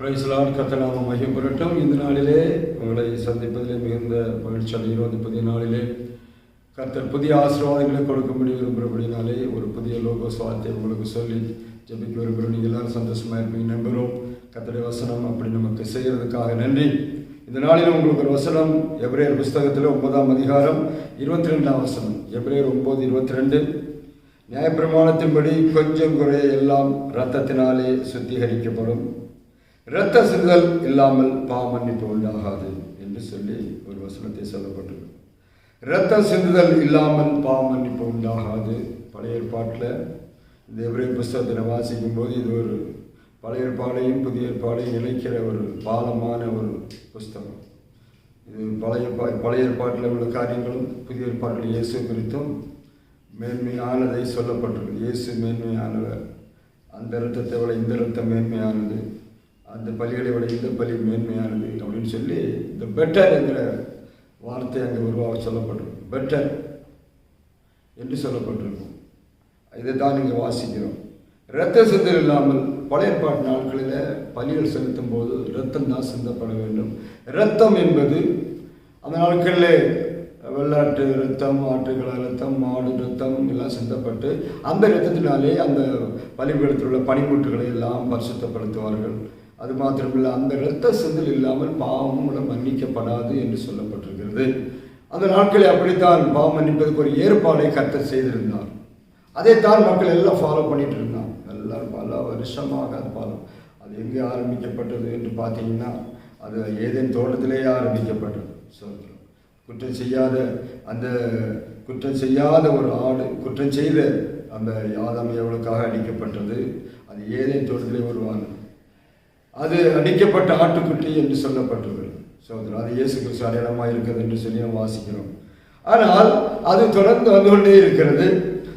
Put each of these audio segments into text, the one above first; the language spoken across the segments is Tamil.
பிரைஸ்லாட் கத்தநாம மையம் புரட்டும் இந்த நாளிலே உங்களை சந்திப்பதிலே மிகுந்த மகிழ்ச்சி அடைகிறோம். இந்த புதிய நாளிலே கர்த்தர் புதிய ஆசீர்வாதங்களை கொடுக்கும்படி விரும்புகிறபடினாலே ஒரு புதிய லோக வார்த்தை உங்களுக்கு சொல்லி ஜபிக்க விரும்புகிறோம். நீங்கள் எல்லாரும் சந்தோஷமாக இருப்பீங்க. நம்புகிறோம் கத்தடை வசனம் அப்படி நமக்கு செய்கிறதுக்காக நன்றி. இந்த நாளில் உங்களுக்கு ஒரு வசனம் எப்ரேர் புஸ்தகத்தில் ஒன்பதாம் அதிகாரம் இருபத்தி ரெண்டாம் வசனம். எப்ரேர் ஒம்பது இருபத்தி ரெண்டு நியாயப்பிரமாணத்தின்படி கொஞ்சம் குறைய எல்லாம் இரத்தத்தினாலே சுத்திகரிக்கப்படும். இரத்த சிந்தல் இல்லாமல் பாவமன்னிப்பு உண்டாகாது என்று சொல்லி ஒரு வசனத்தை சொல்லப்பட்டிருக்கு. இரத்த சிந்துதல் இல்லாமல் பாவமன்னிப்பு உண்டாகாது. பழைய ஏற்பாட்டில் இந்த எவ்ரே புஸ்தகத்தில் வாசிக்கும் போது இது ஒரு பழைய ஏற்பாடையும் புதிய ஏற்பாடையும் இணைக்கிற ஒரு பாலமான ஒரு புஸ்தகம். இது பழைய பா- பழைய ஏற்பாட்டில் உள்ள காரியங்களும் புதிய ஏற்பாட்டில் இயேசு குறித்தும் மேன்மையானதை சொல்லப்பட்டிருக்கு. இயேசு மேன்மையானவர். அந்த இரத்தத்தை விட இந்த இரத்தம் மேன்மையானது. அந்த பலிகளை விட இந்த பள்ளி மேன்மையானது அப்படின்னு சொல்லி இந்த பெட்டர் என்கிற வார்த்தை அங்கே உருவாக சொல்லப்பட்டிருக்கும் பெட்டர் என்று சொல்லப்பட்டிருக்கும் இதை தான் நீங்கள் வாசிக்கிறோம். இரத்த சிந்தல் இல்லாமல் பழைய பாட்டு நாட்களில் பலிகள் செலுத்தும் போது இரத்தம் தான் சிந்தப்பட வேண்டும். இரத்தம் என்பது அந்த நாட்களில் வெள்ளாட்டு ரத்தம் ஆட்டுகள் ரத்தம் மாடு ரத்தம் எல்லாம் சிந்தப்பட்டு அந்த ரத்தத்தினாலே அந்த பலிபீடத்தில் உள்ள பனிமுட்டுகளை எல்லாம் பரிசுத்தப்படுத்துவார்கள். அது மாத்திரமில்லை அந்த இரத்த சிந்தல் இல்லாமல் பாவமும் கூட மன்னிக்கப்படாது என்று சொல்லப்பட்டிருக்கிறது. அந்த நாட்களில் அப்படித்தான் பாவம் மன்னிப்பதற்கு ஒரு ஏற்பாடை கத்த செய்திருந்தார். அதைத்தான் மக்கள் எல்லாம் ஃபாலோ பண்ணிட்டு இருந்தாங்க. எல்லாரும் பல வருஷமாக அது ஃபாலோ அது எங்கே ஆரம்பிக்கப்பட்டது என்று பார்த்தீங்கன்னா அது ஏதேன் தோட்டத்திலேயே ஆரம்பிக்கப்பட்டது. சொல்கிறோம் குற்றம் செய்யாத அந்த குற்றம் செய்யாத ஒரு ஆடு குற்றம் செய்த அந்த யாதம் எவ்வளோக்காக அடிக்கப்பட்டது? அது ஏதேன் தோட்டத்திலே வருவாங்க அது அடிக்கப்பட்ட ஆட்டுக்குட்டி என்று சொல்லப்பட்டது சோதரர் அது இயேசு கிறிஸ்து அடையாளமாக இருக்கிறது என்று சொல்லி நாம் வாசிக்கிறோம். ஆனால் அது தொடர்ந்து வந்து கொண்டே இருக்கிறது.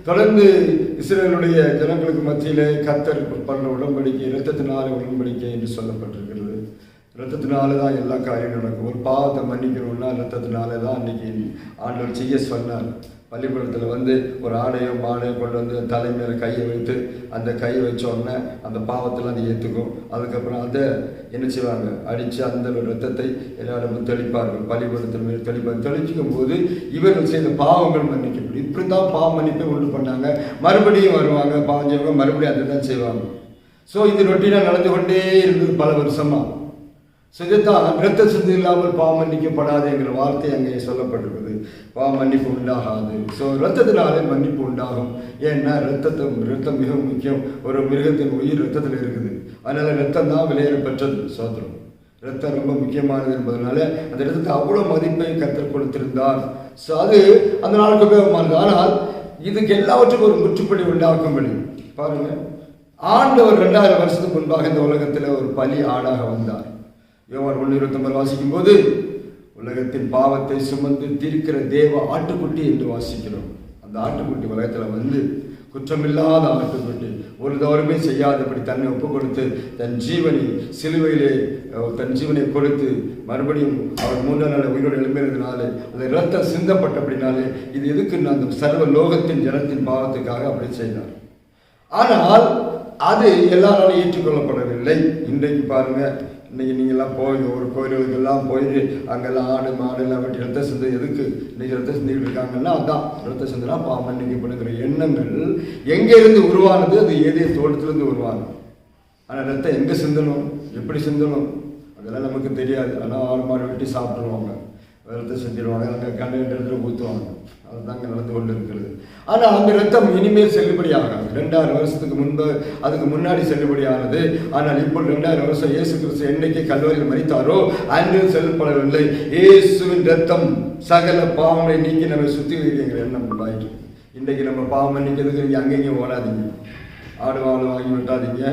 தொடர்ந்து இஸ்ரேலுடைய ஜனங்களுக்கு மத்தியிலே கத்தர் பண்ண உடன்படிக்கை இரத்தத்தினால உடன்படிக்கை என்று சொல்லப்பட்டிருக்கிறது. இரத்தத்தினால தான் எல்லா காரியம் நடக்கும். ஒரு பாவத்தை மன்னிக்கணும்னா இரத்தத்தினால தான் அன்னைக்கு ஆண்டவர் செய்ய சொன்னார். பள்ளிக்கூடத்தில் வந்து ஒரு ஆடையோ மாடையோ கொண்டு வந்து தலை மேலே கையை வைத்து அந்த கையை வச்சோடனே அந்த பாவத்தெல்லாம் அது ஏற்றுக்கும் அதுக்கப்புறம் அதை என்ன செய்வாங்க? அடித்து அந்த ரத்தத்தை எல்லா இடமும் தெளிப்பார்கள். பள்ளிக்கூடத்தில் மேல் தெளிப்பாங்க தெளிச்சிக்கும் போது இவர்கள் செய்த பாவங்கள் மன்னிக்கப்படும். இப்படி தான் பாவம் மன்னிப்பை உண்டு பண்ணாங்க. மறுபடியும் வருவாங்க பாவம் செய்வாங்க. மறுபடியும் அதை தான் செய்வாங்க. ஸோ இது ரொட்டீனாக நடந்து கொண்டே இருந்தது பல வருஷமாக ஸோ இரத்த சிந்தி இல்லாமல் பாவம் மன்னிக்கப்படாது என்கிற வார்த்தை அங்கே சொல்லப்பட்டிருக்குது. பாவம் மன்னிப்பு உண்டாகாது. ஸோ இரத்தத்தினாலே மன்னிப்பு உண்டாகும். ஏன்னா ரத்தத்தை ரத்தம் மிக முக்கியம். ஒரு மிருகத்தின் உயிர் ரத்தத்தில் இருக்குது. அதனால் இரத்தம் தான் விளையாட பெற்றது சோதரம். ரத்தம் ரொம்ப முக்கியமானது என்பதனால அந்த ரத்தத்தை அவ்வளோ மதிப்பை கத்தர் கொடுத்திருந்தார். ஸோ அது அந்த நாளுக்கு உபயோகமானது. ஆனால் இதுக்கு எல்லாவற்றுக்கும் ஒரு முற்றுப்புள்ளி உண்டாக்கும்படி பாருங்கள் ஆண்டவர் ரெண்டாயிரம் வருஷத்துக்கு முன்பாக இந்த உலகத்தில் ஒரு பலி ஆடாக வந்தார். யோவான் ஒன்று இருபத்தொன்பது வாசிக்கும் போது உலகத்தின் பாவத்தை சுமந்து தீர்க்கிற தேவ ஆட்டுக்குட்டி என்று வாசிக்கிறோம். அந்த ஆட்டுக்குட்டி உலகத்தில் வந்து குற்றமில்லாத ஆட்டுக்குட்டி ஒரு தவறுமே செய்யாதபடி தன்னை ஒப்பு கொடுத்து தன் ஜீவனை சிலுவையிலே தன் ஜீவனை கொடுத்து மறுபடியும் அவர் மூன்றாம் நாள் உயிரோடு எழுப்பினதுனாலே அந்த இரத்தம் சிந்தப்பட்டபடினாலே இது எதுக்கு அந்த சர்வ லோகத்தின் ஜனத்தின் பாவத்துக்காக அப்படி செய்தார்? ஆனால் அது எல்லாராலும் ஏற்றுக்கொள்ளப்படவில்லை. இன்றைக்கு பாருங்கள் இன்னைக்கு நீங்கள்லாம் போய் ஒரு கோயில்களுக்கெல்லாம் போயிட்டு அங்கெல்லாம் ஆடு மாடு எல்லாம் வெட்டி ரத்த சிந்தை எதுக்கு? இன்னைக்கு ரத்த சிந்திக்கிட்டு இருக்காங்கன்னா அதான். ரத்த சிந்தனா பாவம் மன்னிக்கப்படுங்கிற எண்ணங்கள் எங்கேருந்து உருவானது? அது ஏதே தோட்டத்திலிருந்து உருவானது. ஆனால் ரத்தம் எங்கே சிந்தணும்? எப்படி சிந்தணும்? அதெல்லாம் நமக்கு தெரியாது. ஆனால் ஆடு மாடு வெட்டி சாப்பிட்ருவாங்க ரத்தம் செஞ்சிருவாங்க. அங்கே கண்டத்தில் ஊற்றுவாங்க அதுதாங்க அங்கே நடந்து கொண்டு இருக்கிறது ஆனால் அந்த ரத்தம் இனிமேல் செல்லுபடியாகாது. ரெண்டாயிரம் வருஷத்துக்கு முன்பு அதுக்கு முன்னாடி செல்லுபடியானது. ஆனால் இப்போ ரெண்டாயிரம் வருஷம் இயேசு கிறிஸ்து என்னைக்கு கல்லூரியில் மறித்தாரோ அன்று செல்லப்படவில்லை. இயேசுவின் ரத்தம் சகல பாவங்களை நீக்கி நம்ம சுற்றி வைக்கிற எண்ணம் உண்டாயிட்டு இன்றைக்கு நம்ம பாவம் மன்னிக்கிறதுக்கு நீங்கள் அங்கேயும் ஓடாதீங்க. ஆடு வாழை வாங்கி விட்டாதீங்க.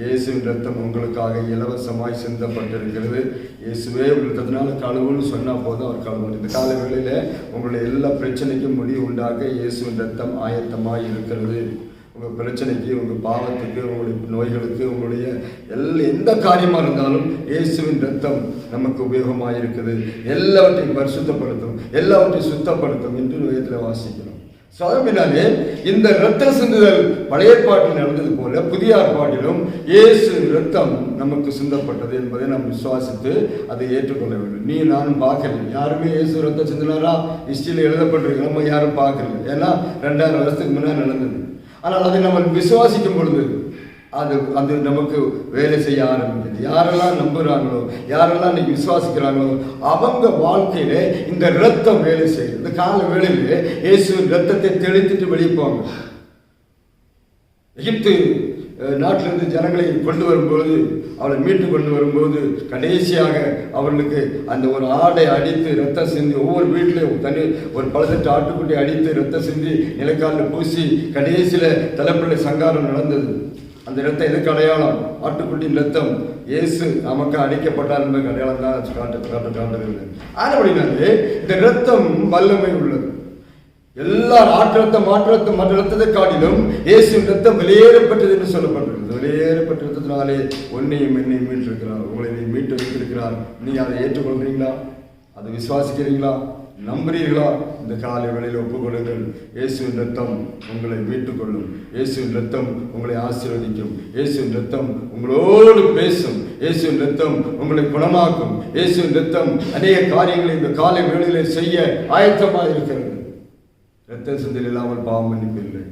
இயேசுவின் ரத்தம் உங்களுக்காக இலவசமாய் சிந்தப்பட்டிருக்கிறது. இயேசுவே உங்களுக்கு ரத்தத்தினால கழுவுன்னு சொன்னால் போதும் அவர் கழுவு இந்த கால வேளையில் உங்களுடைய எல்லா பிரச்சனைக்கும் முடிவு உண்டாக இயேசுவின் ரத்தம் ஆயத்தமாக இருக்கிறது. உங்கள் பிரச்சனைக்கு உங்கள் பாவத்துக்கு உங்களுடைய நோய்களுக்கு உங்களுடைய எல்லா எந்த காரியமாக இருந்தாலும் இயேசுவின் ரத்தம் நமக்கு உபயோகமாக இருக்குது எல்லாவற்றையும் பரிசுத்தப்படுத்தும் எல்லாவற்றையும் சுத்தப்படுத்தும் என்று வேதத்தில் வாசிக்கிறோம். சாதமினாலே இந்த இரத்த சிந்துதல் பழைய பாட்டில் நடந்தது போல புதிய பாட்டிலும் இயேசு இரத்தம் நமக்கு சிந்தப்பட்டது என்பதை நாம் விசுவாசித்து அதை ஏற்றுக்கொள்ள வேண்டும். நீ நானும் பார்க்கல யாருமே இயேசு ரத்தம் சிந்தினாரா? ஹிஸ்டரியில் எழுதப்பட்டிருக்கு நம்ம யாரும் பார்க்கல ஏன்னா ரெண்டாயிரம் வருஷத்துக்கு முன்னாடி நடந்தது. ஆனால் அதை நம்ம விசுவாசிக்கும் பொழுது அது அது நமக்கு வேலை செய்ய ஆரம்பிக்குது. யாரெல்லாம் நம்புகிறாங்களோ யாரெல்லாம் இன்னைக்கு விசுவாசிக்கிறாங்களோ அவங்க வாழ்க்கையில இந்த ரத்தம் வேலை செய்யுது. இந்த கால வேளையில இயேசு ரத்தத்தை தெளித்துட்டு வெளியே போவாங்க. எகிப்து நாட்டிலிருந்து ஜனங்களை கொண்டு வரும்போது அவளை மீட்டு கொண்டு வரும்போது கடைசியாக அவர்களுக்கு அந்த ஒரு ஆடை அடித்து ரத்தம் சிந்தி ஒவ்வொரு வீட்டிலையும் தனி ஒரு பழுதட்டு ஆட்டுக்குட்டி அடித்து ரத்தம் சிந்தி நிலக்காலில் பூசி கடைசியில் தலைப்பிள்ளை சங்காரம் நடந்தது. அந்த ரத்தம் எதுக்கு அடையாளம்? ஆட்டுக்குட்டியின் ரத்தம் இயேசு நமக்கு அடிக்கப்பட்டார் என்பது அடையாளம் தான் காட்டு காட்டு காட்டுகிறது. ஆனபடினாலே இந்த ரத்தம் வல்லமை உள்ளது. எல்லா ஆற்றத்தை மாற்றத்தை மற்ற ரத்தத்தை காட்டிலும் இயேசு ரத்தம் வெளியேறப்பட்டது என்று சொல்லப்பட்டிருக்கிறது. வெளியேறப்பட்ட ரத்தத்தினாலே உன்னையும் என்னையும் மீட்டிருக்கிறார். உங்களை நீ மீட்டு வைத்திருக்கிறார் நீ அதை ஏற்றுக்கொள்கிறீங்களா? அதை விசுவாசிக்கிறீங்களா? நம்புறீர்களா? இந்த காலை வேளையில் ஒப்புக்கொள்ளுங்கள். இயேசுவின் ரத்தம் உங்களை மீட்டுக் கொள்ளும் இயேசுவின் ரத்தம் உங்களை ஆசீர்வதிக்கும். இயேசுவின் ரத்தம் உங்களோடு பேசும். இயேசுவின் ரத்தம் உங்களை குணமாக்கும். இயேசுவின் ரத்தம் அநேக காரியங்களை இந்த காலை வேளையில் செய்ய ஆயத்தமாக இருக்கிறது ரத்த சிந்தல் இல்லாமல் பாவம் மன்னிப்பு இல்லை.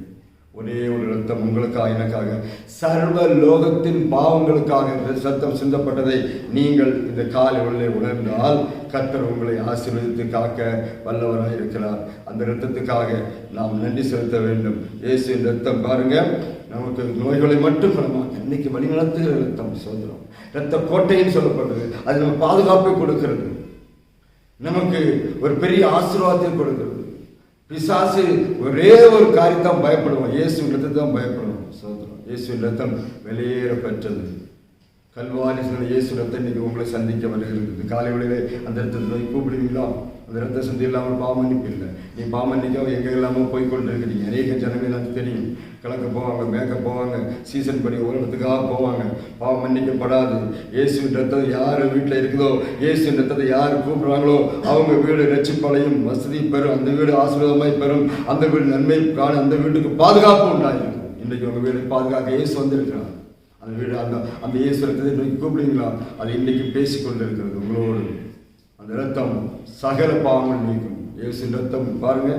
ஒரே ஒரு ரத்தம் உங்களுக்காக எனக்காக. சர்வ லோகத்தின் பாவங்களுக்காக இந்த சத்தம் சிந்தப்பட்டதை நீங்கள் இந்த காலை உள்ளே உணர்ந்தால் கத்தர் உங்களை ஆசீர்வதித்து காக்க வல்லவராக இருக்கிறார். அந்த இரத்தத்துக்காக நாம் நன்றி செலுத்த வேண்டும். இயேசு ரத்தம் பாருங்க. நமக்கு நோய்களை மட்டும் குணமாக்க இன்னைக்கு வழிநடத்துகிற ரத்தம் சொல்கிறோம் ரத்த கோட்டைன்னு சொல்லப்படுது அது நம்ம பாதுகாப்பை கொடுக்கிறது. நமக்கு ஒரு பெரிய ஆசீர்வாதத்தை கொடுக்கிறது. பிசாசு ஒரே ஒரு காரியத்தான் பயப்படுவோம் இயேசு தான் பயப்படுவோம் சோதரம் இயேசு ரத்தம் வெளியேற பெற்றது கல்வாரி சொன்ன இயேசு ரத்தம் இன்னைக்கு உங்களை சந்திக்க வருகிறது. காலை வேளையிலே அந்த இடத்துல போய் கூப்பிடுவீங்களா? அந்த ரத்த சந்தி இல்லாமல் பாமன்னிப்பு இல்லை. நீ பாமன்னிக்க எங்க இல்லாமல் போய் கொண்டு இருக்கிறீங்க அநேக ஜனங்கள் எனக்கு தெரியும். கலக்க போவாங்க மேக்க போவாங்க சீசன் படி உலகத்துக்காக போவாங்க. பாவம் மன்னிக்கப்படாது. இயேசுவின் ரத்தம் யார் வீட்டில் இருக்குதோ இயேசு ரத்தத்தை யார் கூப்பிடுறாங்களோ அவங்க வீடு ரட்சிப்படையும் வசதி பெறும் அந்த வீடு ஆசீர்வாதமாய் பெறும் அந்த வீடு நன்மை காண அந்த வீட்டுக்கு பாதுகாப்பு உண்டாயிருக்கும் இன்றைக்கு உங்கள் வீடு பாதுகாக்க இயேசு வந்திருக்கிறான் அந்த வீடு அந்த அந்த இயேசு ரத்தத்தை இன்றைக்கு கூப்பிடுங்களா அது இன்றைக்கு பேசிக்கொண்டு இருக்கிறது உங்களோடு. அந்த ரத்தம் சகல பாவங்கள் நீக்கும். இயேசு ரத்தம் பாருங்க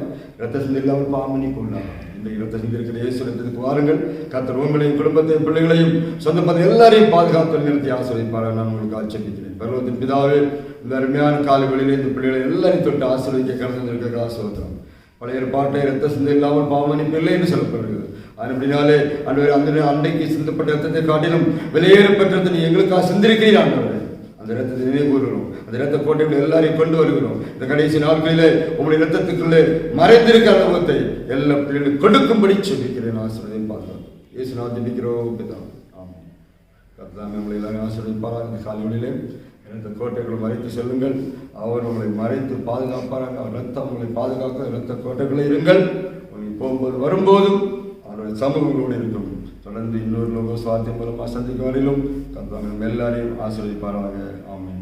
ரத்த சிந்தி இல்லாமல் பாவம் நீக்கும் இந்த ரத்த சிந்தி இருக்கிற இயேசு ரத்தத்துக்கு வாருங்கள். கத்தர் உங்களையும் குடும்பத்தையும் பிள்ளைகளையும் சொந்த பந்த எல்லாரையும் பாதுகாத்து நிறுத்தி ஆசிரியப்பாரு நான் உங்களுக்கு ஆச்சரிக்கிறேன் பருவத்தின் பிதாவே இந்த அருமையான காலங்களிலே இந்த பிள்ளைகளை எல்லாரையும் தொட்டு ஆசிரியக்க கடந்திருக்க இருக்க பழைய பாட்டை ரத்த சிந்தை இல்லாமல் பாவமணிப்பு இல்லை என்று சொல்லப்படுகிறது. அப்படினாலே அந்த அந்த அன்றைக்கு சிந்தப்பட்ட ரத்தத்தை காட்டிலும் வெளியேறப்பட்ட நீ எங்களுக்காக சிந்திருக்கிறீர்கள் ஆண்டவரே. அந்த ரத்தத்தை நினைவு கூறுகிறோம் அந்த ரத்த கோட்டைகள் எல்லாரையும் கொண்டு வருகிறோம். இந்த கடைசி நாட்களிலே உங்களுடைய ரத்தத்துக்குள்ளே மறைந்திருக்க அனுபவத்தை எல்லா பிள்ளைகளும் கொடுக்கும்படி சொல்லிக்கிறேன் ஆசிரியரையும் பார்க்கிறோம். இயேசு நான் ஜெபிக்கிறோம் பிதா ஆமாம் கத்தாமே உங்களை எல்லாரும் ஆசிரியப்பாராக இந்த காலையிலே இந்த கோட்டைகளை மறைத்து செல்லுங்கள். அவர் உங்களை மறைத்து பாதுகாப்பாராங்க அவர் ரத்தம் உங்களை பாதுகாக்க ரத்த கோட்டைகளை இருங்கள். உங்களுக்கு போகும்போது வரும்போதும் அவருடைய சமூகங்களோடு இருக்கும். தொடர்ந்து இன்னொரு லோக சுவாத்தியம் மூலமாக சந்திக்கும் வரையிலும் கர்த்தாவே எல்லாரையும் ஆசிரியப்பாராக ஆமென்.